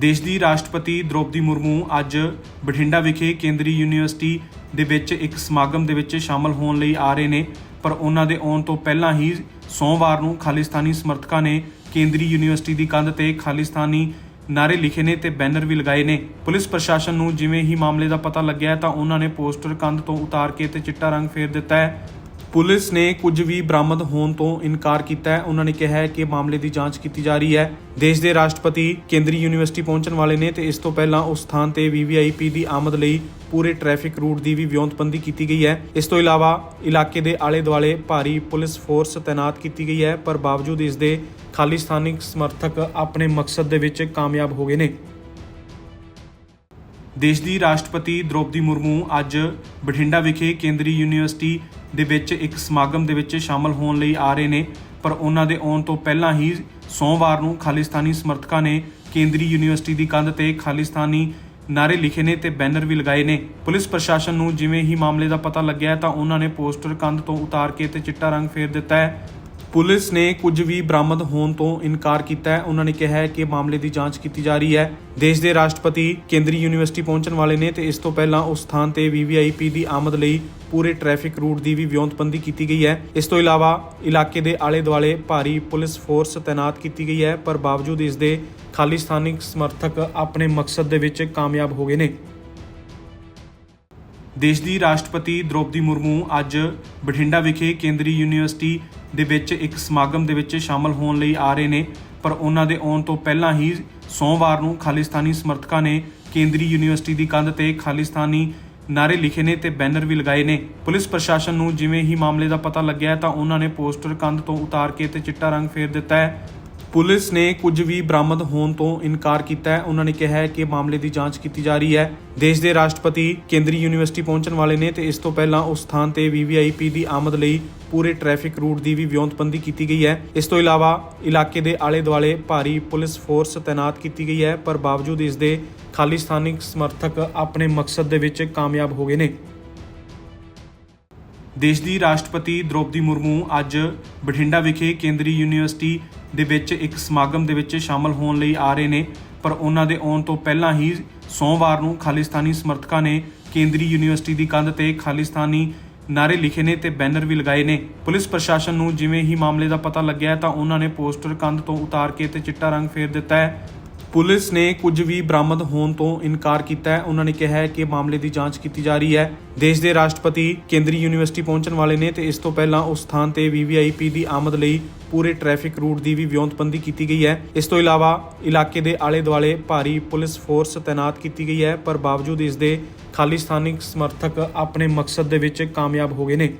ਦੇਸ਼ ਦੀ ਰਾਸ਼ਟਰਪਤੀ ਦ੍ਰੋਪਦੀ ਮੁਰਮੂ ਅੱਜ ਬਠਿੰਡਾ ਵਿਖੇ ਕੇਂਦਰੀ ਯੂਨੀਵਰਸਿਟੀ ਦੇ ਵਿੱਚ ਇੱਕ ਸਮਾਗਮ ਦੇ ਵਿੱਚ ਸ਼ਾਮਲ ਹੋਣ ਲਈ ਆ ਰਹੇ ਨੇ। ਪਰ ਉਹਨਾਂ ਦੇ ਆਉਣ ਤੋਂ ਪਹਿਲਾਂ ਹੀ ਸੋਮਵਾਰ ਨੂੰ ਖਾਲਿਸਤਾਨੀ ਸਮਰਥਕਾਂ ਨੇ ਕੇਂਦਰੀ ਯੂਨੀਵਰਸਿਟੀ ਦੀ ਕੰਧ ਤੇ ਖਾਲਿਸਤਾਨੀ ਨਾਰੇ ਲਿਖੇ ਨੇ ਤੇ ਬੈਨਰ ਵੀ ਲਗਾਏ ਨੇ। ਪੁਲਿਸ ਪ੍ਰਸ਼ਾਸਨ ਨੂੰ ਜਿਵੇਂ ਹੀ ਮਾਮਲੇ ਦਾ ਪਤਾ ਲੱਗਿਆ ਤਾਂ ਉਹਨਾਂ ਨੇ ਪੋਸਟਰ ਕੰਧ ਤੋਂ ਉਤਾਰ ਕੇ ਤੇ ਚਿੱਟਾ ਰੰਗ ਫੇਰ ਦਿੱਤਾ ਹੈ। ਪੁਲਿਸ ਨੇ ਕੁਝ ਵੀ ਬਰਾਮਦ ਹੋਣ ਤੋਂ ਇਨਕਾਰ ਕੀਤਾ ਹੈ। ਉਹਨਾਂ ਨੇ ਕਿਹਾ ਹੈ ਕਿ ਮਾਮਲੇ ਦੀ ਜਾਂਚ ਕੀਤੀ ਜਾ ਰਹੀ ਹੈ। ਦੇਸ਼ ਦੇ ਰਾਸ਼ਟਰਪਤੀ ਕੇਂਦਰੀ ਯੂਨੀਵਰਸਿਟੀ ਪਹੁੰਚਣ ਵਾਲੇ ਨੇ ਤੇ ਇਸ ਤੋਂ ਪਹਿਲਾਂ ਉਸ ਸਥਾਨ ਤੇ ਵੀਵੀਆਈਪੀ ਦੀ ਆਮਦ ਲਈ ਪੂਰੇ ਟ੍ਰੈਫਿਕ ਰੂਟ ਦੀ ਵੀ ਵਿਉਂਤਬੰਦੀ ਕੀਤੀ ਗਈ ਹੈ। ਇਸ ਤੋਂ ਇਲਾਵਾ ਇਲਾਕੇ ਦੇ ਆਲੇ ਦੁਆਲੇ ਭਾਰੀ ਪੁਲਿਸ ਫੋਰਸ ਤਾਇਨਾਤ ਕੀਤੀ ਗਈ ਹੈ, ਪਰ ਬਾਵਜੂਦ ਇਸ ਦੇ ਖਾਲਿਸਤਾਨੀ ਸਮਰਥਕ ਆਪਣੇ ਮਕਸਦ ਦੇ ਵਿੱਚ ਕਾਮਯਾਬ ਹੋ ਗਏ ਨੇ। ਦੇਸ਼ ਦੀ ਰਾਸ਼ਟਰਪਤੀ ਦ੍ਰੋਪਦੀ ਮੁਰਮੂ ਅੱਜ ਬਠਿੰਡਾ ਵਿਖੇ ਕੇਂਦਰੀ ਯੂਨੀਵਰਸਿਟੀ ਦੇ ਵਿੱਚ ਇੱਕ ਸਮਾਗਮ ਦੇ ਵਿੱਚ ਸ਼ਾਮਲ ਹੋਣ ਲਈ ਆ ਰਹੇ ਨੇ। ਪਰ ਉਹਨਾਂ ਦੇ ਆਉਣ ਤੋਂ ਪਹਿਲਾਂ ਹੀ ਸੋਮਵਾਰ ਨੂੰ ਖਾਲਿਸਤਾਨੀ ਸਮਰਥਕਾਂ ਨੇ ਕੇਂਦਰੀ ਯੂਨੀਵਰਸਿਟੀ ਦੀ ਕੰਧ ਤੇ ਖਾਲਿਸਤਾਨੀ ਨਾਰੇ ਲਿਖੇ ਨੇ ਤੇ ਬੈਨਰ ਵੀ ਲਗਾਏ ਨੇ। ਪੁਲਿਸ ਪ੍ਰਸ਼ਾਸਨ ਨੂੰ ਜਿਵੇਂ ਹੀ ਮਾਮਲੇ ਦਾ ਪਤਾ ਲੱਗਿਆ ਤਾਂ ਉਹਨਾਂ ਨੇ ਪੋਸਟਰ ਕੰਧ ਤੋਂ ਉਤਾਰ ਕੇ ਤੇ ਚਿੱਟਾ ਰੰਗ ਫੇਰ ਦਿੱਤਾ ਹੈ। ਪੁਲਿਸ ਨੇ ਕੁਝ ਵੀ ਬਰਾਮਦ ਹੋਣ ਤੋਂ ਇਨਕਾਰ ਕੀਤਾ ਹੈ। ਉਹਨਾਂ ਨੇ ਕਿਹਾ ਹੈ ਕਿ ਮਾਮਲੇ ਦੀ ਜਾਂਚ ਕੀਤੀ ਜਾ ਰਹੀ ਹੈ। ਦੇਸ਼ ਦੇ ਰਾਸ਼ਟਰਪਤੀ ਕੇਂਦਰੀ ਯੂਨੀਵਰਸਿਟੀ ਪਹੁੰਚਣ ਵਾਲੇ ਨੇ ਤੇ ਇਸ ਤੋਂ ਪਹਿਲਾਂ ਉਸ ਸਥਾਨ ਤੇ ਵੀਵੀਆਈਪੀ ਦੀ ਆਮਦ ਲਈ ਪੂਰੇ ਟ੍ਰੈਫਿਕ ਰੂਟ ਦੀ ਵੀ ਵਿਉਂਤਬੰਦੀ ਕੀਤੀ ਗਈ ਹੈ। ਇਸ ਤੋਂ ਇਲਾਵਾ ਇਲਾਕੇ ਦੇ ਆਲੇ ਦੁਆਲੇ ਭਾਰੀ ਪੁਲਿਸ ਫੋਰਸ ਤਾਇਨਾਤ ਕੀਤੀ ਗਈ ਹੈ, ਪਰ ਬਾਵਜੂਦ ਇਸ ਦੇ ਖਾਲਿਸਤਾਨੀ ਸਮਰਥਕ ਆਪਣੇ ਮਕਸਦ ਦੇ ਵਿੱਚ ਕਾਮਯਾਬ ਹੋ ਗਏ ਨੇ। ਦੇਸ਼ ਦੀ ਰਾਸ਼ਟਰਪਤੀ ਦ੍ਰੋਪਦੀ ਮੁਰਮੂ ਅੱਜ ਬਠਿੰਡਾ ਵਿਖੇ ਕੇਂਦਰੀ ਯੂਨੀਵਰਸਿਟੀ ਦੇ ਵਿੱਚ ਇੱਕ ਸਮਾਗਮ ਦੇ ਵਿੱਚ ਸ਼ਾਮਲ ਹੋਣ ਲਈ ਆ ਰਹੇ ਨੇ। ਪਰ ਉਹਨਾਂ ਦੇ ਆਉਣ ਤੋਂ ਪਹਿਲਾਂ ਹੀ ਸੋਮਵਾਰ ਨੂੰ ਖਾਲਿਸਤਾਨੀ ਸਮਰਥਕਾਂ ਨੇ ਕੇਂਦਰੀ ਯੂਨੀਵਰਸਿਟੀ ਦੀ ਕੰਧ ਤੇ ਖਾਲਿਸਤਾਨੀ ਨਾਰੇ ਲਿਖੇ ਨੇ ਤੇ ਬੈਨਰ ਵੀ ਲਗਾਏ ਨੇ। ਪੁਲਿਸ ਪ੍ਰਸ਼ਾਸਨ ਨੂੰ ਜਿਵੇਂ ਹੀ ਮਾਮਲੇ ਦਾ ਪਤਾ ਲੱਗਿਆ ਤਾਂ ਉਹਨਾਂ ਨੇ ਪੋਸਟਰ ਕੰਧ ਤੋਂ ਉਤਾਰ ਕੇ ਤੇ ਚਿੱਟਾ ਰੰਗ ਫੇਰ ਦਿੱਤਾ ਹੈ। ਪੁਲਿਸ ਨੇ ਕੁਝ ਵੀ ਬਰਾਮਦ ਹੋਣ ਤੋਂ ਇਨਕਾਰ ਕੀਤਾ ਹੈ। ਉਹਨਾਂ ਨੇ ਕਿਹਾ ਹੈ ਕਿ ਮਾਮਲੇ ਦੀ ਜਾਂਚ ਕੀਤੀ ਜਾ ਰਹੀ ਹੈ। ਦੇਸ਼ ਦੇ ਰਾਸ਼ਟਰਪਤੀ ਕੇਂਦਰੀ ਯੂਨੀਵਰਸਿਟੀ ਪਹੁੰਚਣ ਵਾਲੇ ਨੇ ਤੇ ਇਸ ਤੋਂ ਪਹਿਲਾਂ ਉਸ ਸਥਾਨ ਤੇ ਵੀਵੀਆਈਪੀ ਦੀ ਆਮਦ ਲਈ ਪੂਰੇ ਟ੍ਰੈਫਿਕ ਰੂਟ ਦੀ ਵੀ ਵਿਉਂਤਬੰਦੀ ਕੀਤੀ ਗਈ ਹੈ। ਇਸ ਤੋਂ ਇਲਾਵਾ ਇਲਾਕੇ ਦੇ ਆਲੇ ਦੁਆਲੇ ਭਾਰੀ ਪੁਲਿਸ ਫੋਰਸ ਤਾਇਨਾਤ ਕੀਤੀ ਗਈ ਹੈ, ਪਰ ਬਾਵਜੂਦ ਇਸ ਦੇ ਖਾਲਿਸਤਾਨੀ ਸਮਰਥਕ ਆਪਣੇ ਮਕਸਦ ਦੇ ਵਿੱਚ ਕਾਮਯਾਬ ਹੋ ਗਏ ਨੇ। ਦੇਸ਼ ਦੀ ਰਾਸ਼ਟਰਪਤੀ ਦ੍ਰੋਪਦੀ ਮੁਰਮੂ ਅੱਜ ਬਠਿੰਡਾ ਵਿਖੇ ਕੇਂਦਰੀ ਯੂਨੀਵਰਸਿਟੀ ਦੇ ਵਿੱਚ ਇੱਕ ਸਮਾਗਮ ਦੇ ਵਿੱਚ ਸ਼ਾਮਲ ਹੋਣ ਲਈ ਆ ਰਹੇ ਨੇ। ਪਰ ਉਹਨਾਂ ਦੇ ਆਉਣ ਤੋਂ ਪਹਿਲਾਂ ਹੀ ਸੋਮਵਾਰ ਨੂੰ ਖਾਲਿਸਤਾਨੀ ਸਮਰਥਕਾਂ ਨੇ ਕੇਂਦਰੀ ਯੂਨੀਵਰਸਿਟੀ ਦੀ ਕੰਧ ਤੇ ਖਾਲਿਸਤਾਨੀ ਨਾਰੇ ਲਿਖੇ ਨੇ ਤੇ ਬੈਨਰ ਵੀ ਲਗਾਏ ਨੇ। ਪੁਲਿਸ ਪ੍ਰਸ਼ਾਸਨ ਨੂੰ ਜਿਵੇਂ ਹੀ ਮਾਮਲੇ ਦਾ ਪਤਾ ਲੱਗਿਆ ਤਾਂ ਉਹਨਾਂ ਨੇ ਪੋਸਟਰ ਕੰਧ ਤੋਂ ਉਤਾਰ ਕੇ ਤੇ ਚਿੱਟਾ ਰੰਗ ਫੇਰ ਦਿੱਤਾ ਹੈ। ਪੁਲਿਸ ਨੇ ਕੁਝ ਵੀ ਬਰਾਮਦ ਹੋਣ ਤੋਂ ਇਨਕਾਰ ਕੀਤਾ ਹੈ। ਉਹਨਾਂ ਨੇ ਕਿਹਾ ਹੈ ਕਿ ਮਾਮਲੇ ਦੀ ਜਾਂਚ ਕੀਤੀ ਜਾ ਰਹੀ ਹੈ। ਦੇਸ਼ ਦੇ ਰਾਸ਼ਟਰਪਤੀ ਕੇਂਦਰੀ ਯੂਨੀਵਰਸਿਟੀ ਪਹੁੰਚਣ ਵਾਲੇ ਨੇ ਤੇ ਇਸ ਤੋਂ ਪਹਿਲਾਂ ਉਸ ਸਥਾਨ ਤੇ ਵੀਵੀਆਈਪੀ ਦੀ ਆਮਦ ਲਈ ਪੂਰੇ ਟ੍ਰੈਫਿਕ ਰੂਟ ਦੀ ਵੀ ਵਿਉਂਤਬੰਦੀ ਕੀਤੀ ਗਈ ਹੈ। ਇਸ ਤੋਂ ਇਲਾਵਾ ਇਲਾਕੇ ਦੇ ਆਲੇ ਦੁਆਲੇ ਭਾਰੀ ਪੁਲਿਸ ਫੋਰਸ ਤਾਇਨਾਤ ਕੀਤੀ ਗਈ ਹੈ, ਪਰ ਬਾਵਜੂਦ ਇਸ ਦੇ ਖਾਲਿਸਤਾਨੀ ਸਮਰਥਕ ਆਪਣੇ ਮਕਸਦ ਦੇ ਵਿੱਚ ਕਾਮਯਾਬ ਹੋ ਗਏ ਨੇ।